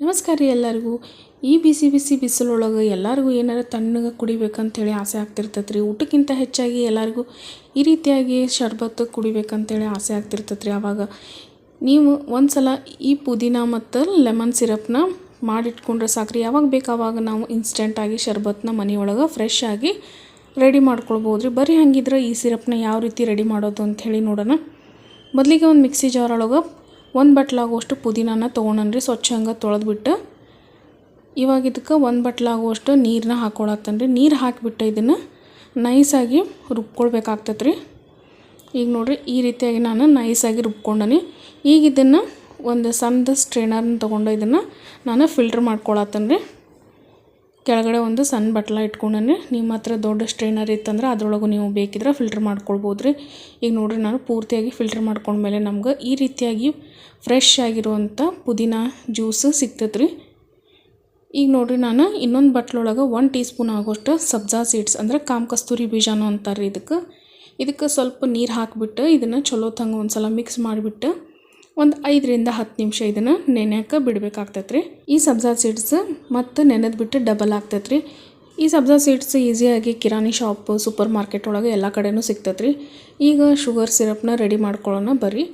ನಮಸ್ಕಾರ ಎಲ್ಲರಿಗೂ. ಈ ಬಿಸಿ ಬಿಸಿ ಬಿಸಿಲೊಳಗೆ ಎಲ್ಲರಿಗೂ ಏನಾರು ತಣ್ಣಗೆ ಕುಡಿಬೇಕಂತೇಳಿ ಆಸೆ ಆಗ್ತಿರ್ತೈತೆ ರೀ. ಊಟಕ್ಕಿಂತ ಹೆಚ್ಚಾಗಿ ಎಲ್ಲರಿಗೂ ಈ ರೀತಿಯಾಗಿ ಶರ್ಬತ್ತು ಕುಡಿಬೇಕಂತೇಳಿ ಆಸೆ ಆಗ್ತಿರ್ತೈತೆ ರೀ ಆವಾಗ. ನೀವು ಒಂದು ಸಲ ಈ ಪುದೀನ ಮತ್ತು ಲೆಮನ್ ಸಿರಪ್ನ ಮಾಡಿಟ್ಕೊಂಡ್ರೆ ಸಾಕ್ರಿ. ಯಾವಾಗ ಬೇಕು ಆವಾಗ ನಾವು ಇನ್ಸ್ಟೆಂಟಾಗಿ ಶರ್ಬತ್ನ ಮನೆಯೊಳಗೆ ಫ್ರೆಶ್ ಆಗಿ ರೆಡಿ ಮಾಡ್ಕೊಳ್ಬೋದು ರೀ. ಬರೀ ಹಂಗಿದ್ರೆ ಈ ಸಿರಪ್ನ ಯಾವ ರೀತಿ ರೆಡಿ ಮಾಡೋದು ಅಂಥೇಳಿ ನೋಡೋಣ. ಮೊದಲಿಗೆ ಒಂದು ಮಿಕ್ಸಿ ಜಾರ್ ಒಳಗೆ ಒಂದು ಬಟ್ಲಾಗುವಷ್ಟು ಪುದೀನಾನ ತೊಗೊಂಡನ್ರಿ, ಸ್ವಚ್ಛ ಹಂಗೆ ತೊಳೆದ್ಬಿಟ್ಟು. ಇವಾಗ ಇದಕ್ಕೆ ಒಂದು ಬಟ್ಲಾಗುವಷ್ಟು ನೀರನ್ನ ಹಾಕ್ಕೊಳತ್ತನ್ರಿ ನೀರು ಹಾಕಿಬಿಟ್ಟು ಇದನ್ನು ನೈಸಾಗಿ ರುಬ್ಕೊಳ್ಬೇಕಾಗ್ತೈತೆ ರೀ ಈಗ ನೋಡಿರಿ, ಈ ರೀತಿಯಾಗಿ ನಾನು ನೈಸಾಗಿ ರುಬ್ಕೊಂಡನಿ. ಈಗ ಇದನ್ನು ಒಂದು ಸಣ್ಣದ ಸ್ಟ್ರೈನರ್ನ ತೊಗೊಂಡು ಇದನ್ನು ನಾನು ಫಿಲ್ಟ್ರ್ ಮಾಡ್ಕೊಳತ್ತೇನೆ ರೀ ಕೆಳಗಡೆ ಒಂದು ಸಣ್ಣ ಬಟ್ಲ ಇಟ್ಕೊಂಡೇ ನಿಮ್ಮ ಹತ್ರ ದೊಡ್ಡ ಸ್ಟ್ರೈನರ್ ಇತ್ತಂದ್ರೆ ಅದ್ರೊಳಗೂ ನೀವು ಬೇಕಿದ್ರೆ ಫಿಲ್ಟ್ರ್ ಮಾಡ್ಕೊಳ್ಬೋದು ರೀ. ಈಗ ನೋಡಿರಿ, ನಾನು ಪೂರ್ತಿಯಾಗಿ ಫಿಲ್ಟ್ರ್ ಮಾಡ್ಕೊಂಡ್ಮೇಲೆ ನಮ್ಗೆ ಈ ರೀತಿಯಾಗಿ ಫ್ರೆಶ್ ಆಗಿರುವಂಥ ಪುದೀನ ಜ್ಯೂಸ್ ಸಿಗ್ತೈತೆ ಈಗ ನೋಡಿರಿ, ನಾನು ಇನ್ನೊಂದು ಬಟ್ಲೊಳಗೆ ಒನ್ ಟೀ ಸ್ಪೂನ್ ಆಗೋಷ್ಟು ಸಬ್ಜಾ ಸೀಡ್ಸ್ ಅಂದ್ರೆ ಕಾಮ್ ಕಸ್ತೂರಿ ಬೀಜಾನು ಅಂತಾರೆ ಇದಕ್ಕೆ. ಇದಕ್ಕೆ ಸ್ವಲ್ಪ ನೀರು ಹಾಕಿಬಿಟ್ಟು ಇದನ್ನು ಚಲೋ ತಂಗ ಒಂದು ಸಲ ಮಿಕ್ಸ್ ಮಾಡಿಬಿಟ್ಟು ಒಂದು ಐದರಿಂದ ಹತ್ತು ನಿಮಿಷ ಇದನ್ನು ನೆನೆಯೋಕೆ ಬಿಡಬೇಕಾಗ್ತೈತೆ ರೀ ಈ ಸಬ್ಜಾ ಸೀಡ್ಸ್ ಮತ್ತು ನೆನೆದು ಬಿಟ್ಟು ಡಬಲ್ ಆಗ್ತೈತೆ ರೀ ಈ ಸಬ್ಜಾ ಸೀಡ್ಸ್ ಈಸಿಯಾಗಿ ಕಿರಾಣಿ ಶಾಪ್, ಸೂಪರ್ ಮಾರ್ಕೆಟ್ ಒಳಗೆ ಎಲ್ಲ ಕಡೆನೂ ಸಿಗ್ತೈತೆ ರೀ ಈಗ ಶುಗರ್ ಸಿರಪ್ನ ರೆಡಿ ಮಾಡ್ಕೊಳ್ಳೋಣ ಬರ್ರಿ.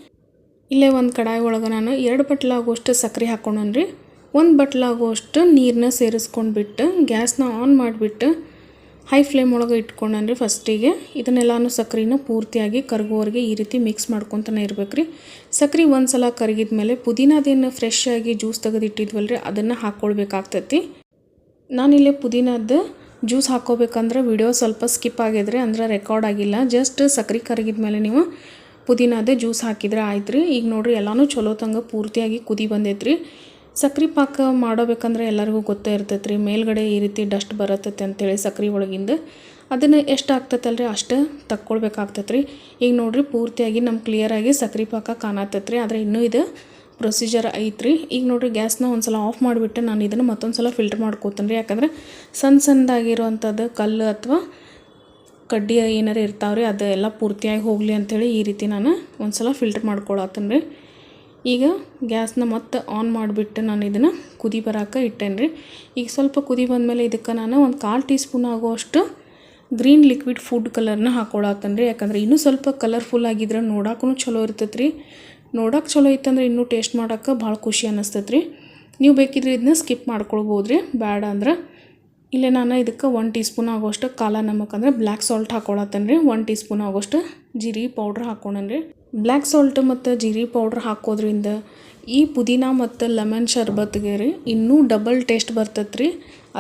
ಇಲ್ಲೇ ಒಂದು ಕಡಾಯಿ ಒಳಗೆ ನಾನು ಎರಡು ಬಟ್ಲಾಗುವಷ್ಟು ಸಕ್ಕರೆ ಹಾಕ್ಕೊಂಡ್ರಿ ಒಂದು ಬಟ್ಲಾಗುವಷ್ಟು ನೀರನ್ನ ಸೇರಿಸ್ಕೊಂಡ್ಬಿಟ್ಟು ಗ್ಯಾಸ್ನ ಆನ್ ಮಾಡಿಬಿಟ್ಟು ಹೈ ಫ್ಲೇಮ್ ಒಳಗೆ ಇಟ್ಕೊಂಡಂದ್ರೆ ಫಸ್ಟಿಗೆ ಇದನ್ನೆಲ್ಲನೂ ಸಕ್ಕರೆನ ಪೂರ್ತಿಯಾಗಿ ಕರಗುವವರೆಗೆ ಈ ರೀತಿ ಮಿಕ್ಸ್ ಮಾಡ್ಕೊತಾನೆ ಇರ್ಬೇಕು ರೀ ಸಕ್ಕರೆ ಒಂದು ಸಲ ಕರಗಿದ ಮೇಲೆ ಪುದೀನದೇನು ಫ್ರೆಶ್ ಆಗಿ ಜ್ಯೂಸ್ ರೀ ಅದನ್ನು ಹಾಕ್ಕೊಳ್ಬೇಕಾಗ್ತೈತಿ ನಾನಿಲ್ಲಿ ಪುದೀನಾದ ಜ್ಯೂಸ್ ಹಾಕ್ಕೋಬೇಕಂದ್ರೆ ವಿಡಿಯೋ ಸ್ವಲ್ಪ ಸ್ಕಿಪ್ ಆಗಿದ್ರೆ ಅಂದ್ರೆ ರೆಕಾರ್ಡ್ ಆಗಿಲ್ಲ. ಜಸ್ಟ್ ಸಕ್ಕರೆ ಕರಗಿದ ಮೇಲೆ ನೀವು ಪುದೀನದ ಜ್ಯೂಸ್ ಹಾಕಿದ್ರೆ ಆಯ್ತು ರೀ ಈಗ ನೋಡಿರಿ, ಎಲ್ಲನೂ ಚಲೋ ತಂಗ ಪೂರ್ತಿಯಾಗಿ ಕುದಿ ಬಂದೈತೆ ರೀ ಸಕ್ರೆ ಪಾಕ ಮಾಡೋಬೇಕಂದ್ರೆ ಎಲ್ಲರಿಗೂ ಗೊತ್ತೇ ಇರ್ತೈತೆ ರೀ ಮೇಲ್ಗಡೆ ಈ ರೀತಿ ಡಸ್ಟ್ ಬರತ್ತೈತೆ ಅಂತೇಳಿ ಸಕ್ರೆ ಒಳಗಿಂದ ಅದನ್ನು ಎಷ್ಟು ಆಗ್ತೈತಲ್ಲ ರೀ ಅಷ್ಟು ತಕ್ಕೊಳ್ಬೇಕಾಗ್ತೈತೆ ರೀ ಈಗ ನೋಡಿರಿ ಪೂರ್ತಿಯಾಗಿ ನಮ್ಮ ಕ್ಲಿಯರಾಗಿ ಸಕ್ರೆ ಪಾಕ ಕಾಣತ್ತೈತೆ ರೀ ಆದರೆ ಇನ್ನೂ ಇದು ಪ್ರೊಸೀಜರ್ ಐತ್ರಿ. ಈಗ ನೋಡಿರಿ ಗ್ಯಾಸ್ನ ಒಂದು ಸಲ ಆಫ್ ಮಾಡಿಬಿಟ್ಟು ನಾನು ಇದನ್ನು ಮತ್ತೊಂದು ಸಲ ಫಿಲ್ಟರ್ ಮಾಡ್ಕೋತೀನಿ ರೀ ಯಾಕಂದ್ರೆ ಸಣ್ಣ ಸಣ್ಣದಾಗಿರುವಂಥದ್ದು ಕಲ್ಲು ಅಥವಾ ಕಡ್ಡಿ ಏನಾರು ಇರ್ತಾವ್ರಿ, ಅದೆಲ್ಲ ಪೂರ್ತಿಯಾಗಿ ಹೋಗಲಿ ಅಂಥೇಳಿ ಈ ರೀತಿ ನಾನು ಒಂದು ಸಲ ಫಿಲ್ಟರ್ ಮಾಡ್ಕೊಳತ್ತೀನಿ ರೀ ಈಗ ಗ್ಯಾಸ್ನ ಮತ್ತೆ ಆನ್ ಮಾಡಿಬಿಟ್ಟು ನಾನು ಇದನ್ನು ಕುದಿ ಬರಾಕ ಇಟ್ಟೇನೆ ರೀ. ಈಗ ಸ್ವಲ್ಪ ಕುದಿ ಬಂದಮೇಲೆ ಇದಕ್ಕೆ ನಾನು ಒಂದು ಕಾಲು ಟೀ ಸ್ಪೂನ್ ಆಗುವಷ್ಟು ಗ್ರೀನ್ ಲಿಕ್ವಿಡ್ ಫುಡ್ ಕಲರ್ನ ಹಾಕ್ಕೊಳತ್ತೇನೆ ರೀ. ಯಾಕಂದ್ರೆ ಇನ್ನೂ ಸ್ವಲ್ಪ ಕಲರ್ಫುಲ್ ಆಗಿದ್ರೆ ನೋಡೋಕ್ಕೂ ಚಲೋ ಇರ್ತೈತೆ ರೀ ನೋಡಕ್ಕೆ ಚಲೋ ಇತ್ತಂದ್ರೆ ಇನ್ನೂ ಟೇಸ್ಟ್ ಮಾಡೋಕೆ ಭಾಳ ಖುಷಿ ಅನ್ನಿಸ್ತೈತೆ ರೀ ನೀವು ಬೇಕಿದ್ರೆ ಇದನ್ನ ಸ್ಕಿಪ್ ಮಾಡ್ಕೊಳ್ಬೋದು ರೀ ಬೇಡ ಅಂದ್ರೆ ಇಲ್ಲೇ ನಾನು ಇದಕ್ಕೆ ಒನ್ ಟೀ ಸ್ಪೂನ್ ಆಗೋಷ್ಟು ಕಾಲ ನಮಕ್ ಅಂದರೆ ಬ್ಲ್ಯಾಕ್ ಸಾಲ್ಟ್ ಹಾಕೊಳತ್ತೇನೆ ರೀ. ಒನ್ ಟೀ ಸ್ಪೂನ್ ಆಗೋಷ್ಟು ಜೀರಿ ಪೌಡ್ರ್ ರೀ. ಬ್ಲ್ಯಾಕ್ ಸಾಲ್ಟ್ ಮತ್ತು ಜೀರಿ ಪೌಡ್ರ್ ಹಾಕೋದ್ರಿಂದ ಈ ಪುದೀನ ಮತ್ತು ಲೆಮನ್ ಶರ್ಬತ್ಗೆ ರೀ ಇನ್ನೂ ಡಬಲ್ ಟೇಸ್ಟ್ ಬರ್ತೈತೆ ರೀ.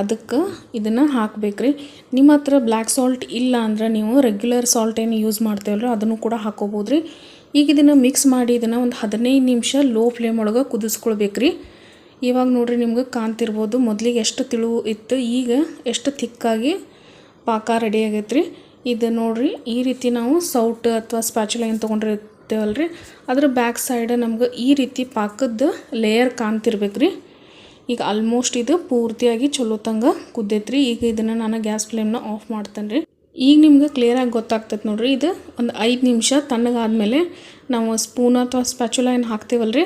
ಅದಕ್ಕೆ ಇದನ್ನು ಹಾಕ್ಬೇಕು ರೀ. ನಿಮ್ಮ ಹತ್ರ ಬ್ಲ್ಯಾಕ್ ಸಾಲ್ಟ್ ಇಲ್ಲ ಅಂದ್ರೆ ನೀವು ರೆಗ್ಯುಲರ್ ಸಾಲ್ಟ್ ಏನು ಯೂಸ್ ಮಾಡ್ತೇವಲ್ಲ ಅದನ್ನು ಕೂಡ ಹಾಕೋಬೋದು ರೀ. ಈಗ ಇದನ್ನು ಮಿಕ್ಸ್ ಮಾಡಿ ಇದನ್ನು ಒಂದು ಹದಿನೈದು ನಿಮಿಷ ಲೋ ಫ್ಲೇಮ್ ಒಳಗೆ ಕುದಿಸ್ಕೊಳ್ಬೇಕು ರೀ. ಇವಾಗ ನೋಡಿರಿ ನಿಮ್ಗೆ ಕಾಣ್ತಿರ್ಬೋದು. ಮೊದಲಿಗೆ ಎಷ್ಟು ತಿಳುವು ಇತ್ತು, ಈಗ ಎಷ್ಟು ಥಿಕ್ಕಾಗಿ ಪಾಕ ರೆಡಿ ಆಗೈತೆ ಇದು ನೋಡಿರಿ, ಈ ರೀತಿ ನಾವು ಸೌಟ್ ಅಥವಾ ಸ್ಪ್ಯಾಚುಲ ಏನು ತೊಗೊಂಡಿರ್ತೇವಲ್ಲ ರೀ ಅದ್ರ ಬ್ಯಾಕ್ ಸೈಡ್ ನಮ್ಗೆ ಈ ರೀತಿ ಪಾಕದ ಲೇಯರ್ ಕಾಣ್ತಿರ್ಬೇಕು ರೀ ಈಗ ಆಲ್ಮೋಸ್ಟ್ ಇದು ಪೂರ್ತಿಯಾಗಿ ಚಲೋ ತಂಗ ಕುದ್ದೈತ್ರಿ. ಈಗ ಇದನ್ನು ನಾನು ಗ್ಯಾಸ್ ಫ್ಲೇಮ್ನ ಆಫ್ ಮಾಡ್ತೇನೆ ರೀ ಈಗ ನಿಮ್ಗೆ ಕ್ಲಿಯರಾಗಿ ಗೊತ್ತಾಗ್ತೈತೆ ನೋಡಿರಿ, ಇದು ಒಂದು ಐದು ನಿಮಿಷ ತಣ್ಣಗಾದ್ಮೇಲೆ ನಾವು ಸ್ಪೂನ್ ಅಥವಾ ಸ್ಪ್ಯಾಚುಲ ಏನು ರೀ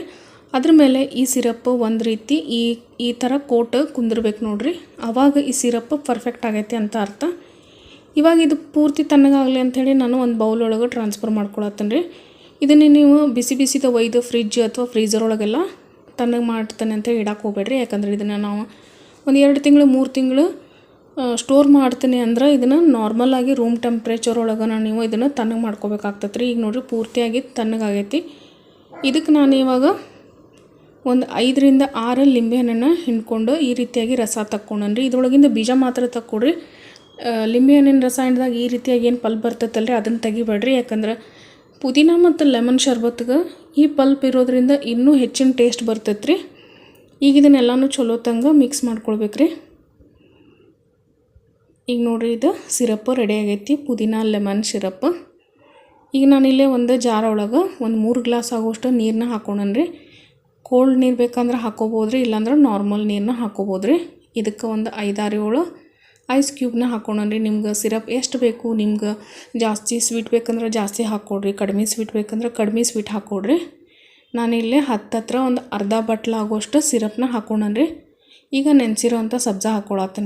ಅದ್ರ ಮೇಲೆ ಈ ಸಿರಪ್ ಒಂದು ರೀತಿ ಈ ಈ ಥರ ಕೋಟ್ ಕುಂದಿರ್ಬೇಕು ನೋಡ್ರಿ. ಆವಾಗ ಈ ಸಿರಪ್ ಪರ್ಫೆಕ್ಟ್ ಆಗೈತೆ ಅಂತ ಅರ್ಥ. ಇವಾಗ ಇದು ಪೂರ್ತಿ ತಣ್ಣಗಾಗಲಿ ಅಂಥೇಳಿ ನಾನು ಒಂದು ಬೌಲ್ ಒಳಗೆ ಟ್ರಾನ್ಸ್ಫರ್ ಮಾಡ್ಕೊಳತ್ತೇನೆ ರೀ ಇದನ್ನೇ ನೀವು ಬಿಸಿ ಬಿಸಿದ ಒಯ್ದು ಫ್ರಿಜ್ ಅಥವಾ ಫ್ರೀಜರ್ ಒಳಗೆಲ್ಲ ತಣ್ಣಗೆ ಮಾಡ್ತಾನೆ ಅಂತೇಳಿ ಇಡಕ್ಕೆ ಹೋಗ್ಬೇಡ್ರಿ. ಯಾಕಂದ್ರೆ ಇದನ್ನು ನಾವು ಒಂದು ಎರಡು ತಿಂಗಳು, ಮೂರು ತಿಂಗಳು ಸ್ಟೋರ್ ಮಾಡ್ತೀನಿ ಅಂದ್ರೆ ಇದನ್ನು ನಾರ್ಮಲಾಗಿ ರೂಮ್ ಟೆಂಪ್ರೇಚರ್ ಒಳಗೆ ನೀವು ಇದನ್ನು ತಣ್ಣಗೆ ಮಾಡ್ಕೋಬೇಕಾಗ್ತತ್ರಿ. ಈಗ ನೋಡಿರಿ ಪೂರ್ತಿಯಾಗಿ ತಣ್ಣಗಾಗೈತಿ. ಇದಕ್ಕೆ ನಾನು ಇವಾಗ ಒಂದು ಐದರಿಂದ ಆರು ಲಿಂಬೆಹಣ್ಣನ್ನು ಹಿಂಡ್ಕೊಂಡು ಈ ರೀತಿಯಾಗಿ ರಸ ತಕ್ಕೊಂಡನ್ರಿ ಇದ್ರೊಳಗಿಂದ ಬೀಜ ಮಾತ್ರ ತಕ್ಕೊಡ್ರಿ. ಲಿಂಬೆಹಣ್ಣಿನ ರಸ ಹಿಂಡ್ದಾಗ ಈ ರೀತಿಯಾಗಿ ಏನು ಪಲ್ಪ್ ಬರ್ತೈತಲ್ರಿ, ಅದನ್ನು ತೆಗಿಬೇಡ್ರಿ. ಯಾಕಂದ್ರೆ ಪುದೀನ ಮತ್ತು ಲೆಮನ್ ಶರ್ಬತ್ಗೆ ಈ ಪಲ್ಪ್ ಇರೋದ್ರಿಂದ ಇನ್ನೂ ಹೆಚ್ಚಿನ ಟೇಸ್ಟ್ ಬರ್ತೈತೆ ರೀ ಈಗ ಇದನ್ನೆಲ್ಲನೂ ಚಲೋ ತಂಗ ಮಿಕ್ಸ್ ಮಾಡ್ಕೊಳ್ಬೇಕ್ರಿ. ಈಗ ನೋಡಿರಿ ಇದು ಸಿರಪ್ ರೆಡಿ ಆಗೈತಿ, ಪುದೀನ ಲೆಮನ್ ಸಿರಪ್. ಈಗ ನಾನಿಲ್ಲೇ ಒಂದು ಜಾರ ಒಳಗೆ ಒಂದು ಮೂರು ಗ್ಲಾಸ್ ಆಗೋಷ್ಟು ನೀರನ್ನ ಹಾಕೊಂಡನ್ರಿ. ಕೋಲ್ಡ್ ನೀರು ಬೇಕಂದ್ರೆ ಹಾಕೋಬೋದು ರೀ ಇಲ್ಲಾಂದ್ರೆ ನಾರ್ಮಲ್ ನೀರನ್ನ ಹಾಕೋಬೋದು ರೀ ಇದಕ್ಕೆ ಒಂದು ಐದಾರು ಏಳು ಐಸ್ ಕ್ಯೂಬ್ನ ಹಾಕ್ಕೊಂಡ್ರಿ ನಿಮ್ಗೆ ಸಿರಪ್ ಎಷ್ಟು ಬೇಕು, ನಿಮ್ಗೆ ಜಾಸ್ತಿ ಸ್ವೀಟ್ ಬೇಕಂದ್ರೆ ಜಾಸ್ತಿ ಹಾಕ್ಕೊಡ್ರಿ ಕಡಿಮೆ ಸ್ವೀಟ್ ಬೇಕಂದ್ರೆ ಕಡಿಮೆ ಸ್ವೀಟ್ ಹಾಕ್ಕೊಡ್ರಿ ನಾನಿಲ್ಲಿ ಹತ್ತತ್ರ ಒಂದು ಅರ್ಧ ಬಟ್ಲ ಆಗೋಷ್ಟು ಸಿರಪ್ನ ಹಾಕ್ಕೊಂಡ್ರಿ ಈಗ ನೆನೆಸಿರೋಂಥ ಸಬ್ಜಾ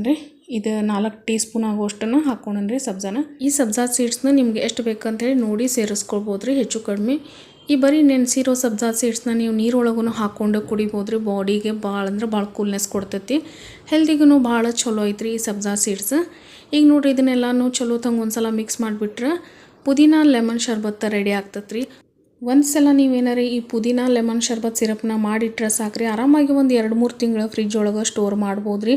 ರೀ ಇದು ನಾಲ್ಕು ಟೀ ಸ್ಪೂನ್ ಆಗೋಷ್ಟನ್ನು ಹಾಕ್ಕೊಂಡ್ರಿ ಸಬ್ಜಾನ. ಈ ಸಬ್ಜಾ ಸೀಡ್ಸ್ನ ನಿಮ್ಗೆ ಎಷ್ಟು ಬೇಕಂತೇಳಿ ನೋಡಿ ಸೇರಿಸ್ಕೊಳ್ಬೋದು ರೀ ಹೆಚ್ಚು ಕಡಿಮೆ. ಈ ಬರೀ ನೆನೆಸಿರೋ ಸಬ್ಜಾ ಸೀಡ್ಸ್ನ ನೀವು ನೀರೊಳಗೂ ಹಾಕ್ಕೊಂಡು ಕುಡಿಬೋದ್ರಿ. ಬಾಡಿಗೆ ಭಾಳ ಅಂದ್ರೆ ಭಾಳ ಕೂಲ್ನೆಸ್ ಕೊಡ್ತೈತಿ. ಹೆಲ್ದಿಗೂ ಭಾಳ ಚಲೋ ಐತ್ರಿ ಈ ಸಬ್ಜಾ ಸೀಡ್ಸ್. ಈಗ ನೋಡ್ರಿ ಇದನ್ನೆಲ್ಲನೂ ಚಲೋ ತಂಗ ಒಂದ್ಸಲ ಮಿಕ್ಸ್ ಮಾಡಿಬಿಟ್ರೆ ಪುದೀನ, ಲೆಮನ್ ಶರ್ಬತ್ತ ರೆಡಿ ಆಗ್ತತ್ರಿ. ಒಂದು ಸಲ ನೀವೇನಾರ ಈ ಪುದೀನ, ಲೆಮನ್ ಶರ್ಬತ್ ಸಿರಪ್ನ ಮಾಡಿಟ್ರೆ ಸಾಕ್ರಿ. ಆರಾಮಾಗಿ ಒಂದು ಎರಡು ಮೂರು ತಿಂಗಳು ಫ್ರಿಜ್ ಒಳಗೆ ಸ್ಟೋರ್ ಮಾಡ್ಬೋದ್ರಿ.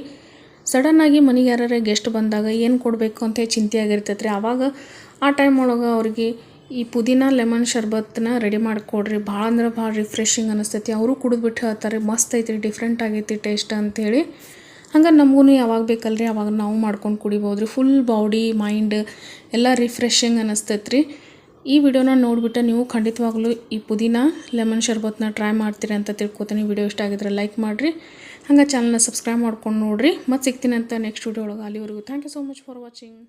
ಸಡನ್ನಾಗಿ ಮನೆಗೆ ಯಾರೇ ಗೆಸ್ಟ್ ಬಂದಾಗ ಏನು ಕೊಡಬೇಕು ಅಂತ ಚಿಂತೆ ಆಗಿರ್ತೈತೆ ರೀ ಆವಾಗ ಆ ಟೈಮ್ ಒಳಗೆ ಅವ್ರಿಗೆ ಈ ಪುದೀನ ಲೆಮನ್ ಶರ್ಬತ್ನ ರೆಡಿ ಮಾಡಿಕೊಡ್ರಿ. ಭಾಳ ಅಂದ್ರೆ ಭಾಳ ರಿಫ್ರೆಶಿಂಗ್ ಅನಿಸ್ತೈತಿ. ಅವರು ಕುಡಿದ್ಬಿಟ್ಟು ಹೇಳ್ತಾರೆ, ಮಸ್ತ್ ಐತಿ ಡಿಫ್ರೆಂಟ್ ಆಗೈತಿ ಟೇಸ್ಟ್ ಅಂಥೇಳಿ ಹಂಗೆ ನಮಗೂ ಯಾವಾಗ ಬೇಕಲ್ರಿ, ಅವಾಗ ನಾವು ಮಾಡ್ಕೊಂಡು ಕುಡಿಬೋದು ರೀ ಫುಲ್ ಬಾಡಿ ಮೈಂಡ್ ಎಲ್ಲ ರಿಫ್ರೆಶಿಂಗ್ ಅನ್ನಿಸ್ತೈತೆ ರೀ ಈ ವಿಡಿಯೋನ ನೋಡಿಬಿಟ್ಟು ನೀವು ಖಂಡಿತವಾಗ್ಲೂ ಈ ಪುದೀನ ಲೆಮನ್ ಶರ್ಬತ್ನ ಟ್ರೈ ಮಾಡ್ತೀರಿ ಅಂತ ತಿಳ್ಕೊತೀನಿ. ವಿಡಿಯೋ ಇಷ್ಟ ಆಗಿದ್ರೆ ಲೈಕ್ ಮಾಡಿರಿ. ಹಂಗೆ ಚಾನಲ್ನ ಸಬ್ಸ್ಕ್ರೈಬ್ ಮಾಡ್ಕೊಂಡು ನೋಡಿರಿ. ಮತ್ತೆ ಸಿಗ್ತೀನಿ ಅಂತ ನೆಕ್ಸ್ಟ್ ವಿಡಿಯೋ ಒಳಗೆ. ಅಲ್ಲಿವರೆಗೂ thank you so much for watching